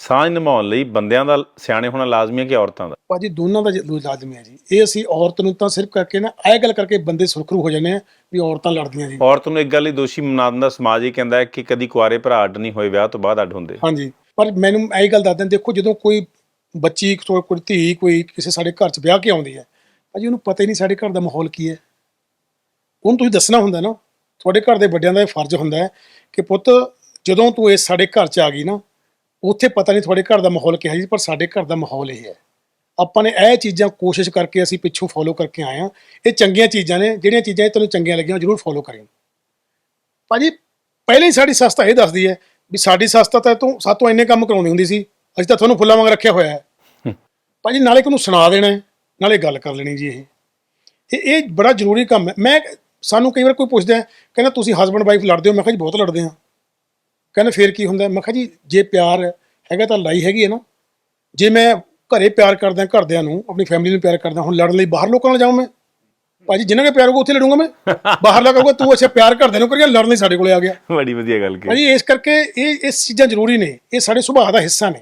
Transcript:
ਸਾਂਝ ਨਿਭਾਉਣ ਲਈ ਬੰਦਿਆਂ ਦਾ ਸਿਆਣੇ ਹੋਣਾ ਲਾਜ਼ਮੀ ਹੈ ਕਿ ਔਰਤਾਂ ਦਾ? ਭਾਜੀ ਦੋਨਾਂ ਦਾ ਜ- ਲਾਜ਼ਮੀ ਹੈ ਜੀ। ਇਹ ਅਸੀਂ ਔਰਤ ਨੂੰ ਤਾਂ ਸਿਰਫ ਕਰਕੇ ਨਾ ਇਹ ਗੱਲ ਕਰਕੇ ਬੰਦੇ ਸੁਰਖਰੂ ਹੋ ਜਾਂਦੇ ਆ ਵੀ ਔਰਤਾਂ ਲੜਦੀਆਂ ਜੀ। ਔਰਤ ਨੂੰ ਇੱਕ ਗੱਲ ਹੀ ਦੋਸ਼ੀ ਬਣਾ ਦਿੰਦਾ ਸਮਾਜ ਹੀ ਕਹਿੰਦਾ ਹੈ ਕਿ ਕਦੀ ਕੁਆਰੇ ਭਰਾ ਅੱਡ ਨਹੀਂ ਹੋਏ ਵਿਆਹ ਤੋਂ ਬਾਅਦ ਅੱਡ ਹੁੰਦੇ। ਹਾਂਜੀ ਪਰ ਮੈਨੂੰ ਇਹ ਗੱਲ ਦੱਸ ਦਿੰਦੇ ਦੇਖੋ ਜਦੋਂ ਕੋਈ ਬੱਚੀ ਕੋਈ ਕੋਈ ਧੀ ਕੋਈ ਕਿਸੇ ਸਾਡੇ ਘਰ 'ਚ ਵਿਆਹ ਕੇ ਆਉਂਦੀ ਹੈ ਭਾਜੀ ਉਹਨੂੰ ਪਤਾ ਹੀ ਨਹੀਂ ਸਾਡੇ ਘਰ ਦਾ ਮਾਹੌਲ ਕੀ ਹੈ। ਉਹਨੂੰ ਤੁਸੀਂ ਦੱਸਣਾ ਹੁੰਦਾ ਨਾ ਤੁਹਾਡੇ ਘਰ ਦੇ ਵੱਡਿਆਂ ਦਾ ਇਹ ਫਰਜ਼ ਹੁੰਦਾ ਹੈ ਕਿ ਪੁੱਤ ਜਦੋਂ ਤੂੰ ਇਸ ਸਾਡੇ ਘਰ 'ਚ ਆ ਗਈ ਨਾ ਉੱਥੇ ਪਤਾ ਨਹੀਂ ਤੁਹਾਡੇ ਘਰ ਦਾ ਮਾਹੌਲ ਕਿਹਾ ਜੀ ਪਰ ਸਾਡੇ ਘਰ ਦਾ ਮਾਹੌਲ ਇਹ ਹੈ। ਆਪਾਂ ਨੇ ਇਹ ਚੀਜ਼ਾਂ ਕੋਸ਼ਿਸ਼ ਕਰਕੇ ਅਸੀਂ ਪਿੱਛੋਂ ਫੋਲੋ ਕਰਕੇ ਆਏ ਆ ਇਹ ਚੰਗੀਆਂ ਚੀਜ਼ਾਂ ਨੇ ਜਿਹੜੀਆਂ ਚੀਜ਼ਾਂ ਇਹ ਤੈਨੂੰ ਚੰਗੀਆਂ ਲੱਗੀਆਂ ਜ਼ਰੂਰ ਫੋਲੋ ਕਰੀਂ ਭਾਜੀ ਪਹਿਲੇ ਹੀ ਸਾਡੀ ਸੱਸ ਤਾਂ ਇਹ ਦੱਸਦੀ ਹੈ ਵੀ ਸਾਡੀ ਸੱਸ ਤਾਂ ਤਾਂ ਸਾਤੋਂ ਇੰਨੇ ਕੰਮ ਕਰਾਉਂਦੀ ਹੁੰਦੀ ਸੀ ਅਸੀਂ ਤਾਂ ਤੁਹਾਨੂੰ ਫੁੱਲਾਂ ਵਾਂਗ ਰੱਖਿਆ ਹੋਇਆ ਹੈ। ਭਾਜੀ ਨਾਲੇ ਕਿਨੂੰ ਸੁਣਾ ਦੇਣਾ ਹੈ, ਨਾਲੇ ਗੱਲ ਕਰ ਲੈਣੀ ਜੀ ਇਹ। ਇਹ ਇਹ ਬੜਾ ਜ਼ਰੂਰੀ ਕੰਮ ਹੈ। ਮੈਂ ਸਾਨੂੰ ਕਈ ਵਾਰ ਕੋਈ ਪੁੱਛਦਾ ਹੈ, ਕਹਿੰਦਾ ਤੁਸੀਂ ਹਸਬੰਡ ਵਾਈਫ ਲੜਦੇ ਹੋ? ਮੈਂ ਕਿਹਾ ਜੀ ਬਹੁਤ ਲੜਦੇ ਹਾਂ। ਕਹਿੰਦਾ ਫੇਰ ਕੀ ਹੁੰਦਾ ਹੈ? ਮੈਂ ਕਿਹਾ ਜੀ ਜੇ ਪਿਆਰ ਹੈਗਾ ਤਾਂ ਲੜਾਈ ਹੈਗੀ ਹੈ ਨਾ। ਜੇ ਮੈਂ ਘਰੇ ਪਿਆਰ ਕਰਦਾ ਘਰਦਿਆਂ ਨੂੰ ਆਪਣੀ ਫੈਮਿਲੀ ਨੂੰ ਪਿਆਰ ਕਰਦਾ ਹੁਣ ਲੜਨ ਲਈ ਬਾਹਰ ਲੋਕਾਂ ਨਾਲ ਜਾਵਾਂ ਮੈਂ? ਭਾਜੀ ਜਿਨ੍ਹਾਂ ਨੇ ਪਿਆਰ ਹੋਊਗਾ ਉੱਥੇ ਲੜੂੰਗਾ ਮੈਂ। ਬਾਹਰ ਲਾ ਕਹੂਗਾ ਤੂੰ ਅੱਛਾ ਪਿਆਰ ਘਰਦਿਆਂ ਨੂੰ ਕਰੀਆ ਲੜਨ ਲਈ ਸਾਡੇ ਕੋਲੇ ਆ ਗਿਆ। ਬੜੀ ਵਧੀਆ ਗੱਲ ਕਹੀ। ਭਾਜੀ ਇਸ ਕਰਕੇ ਇਹ ਇਸ ਚੀਜ਼ਾਂ ਜ਼ਰੂਰੀ ਨੇ। ਇਹ ਸਾਡੇ ਸੁਭਾਅ ਦਾ ਹਿੱਸਾ ਨੇ।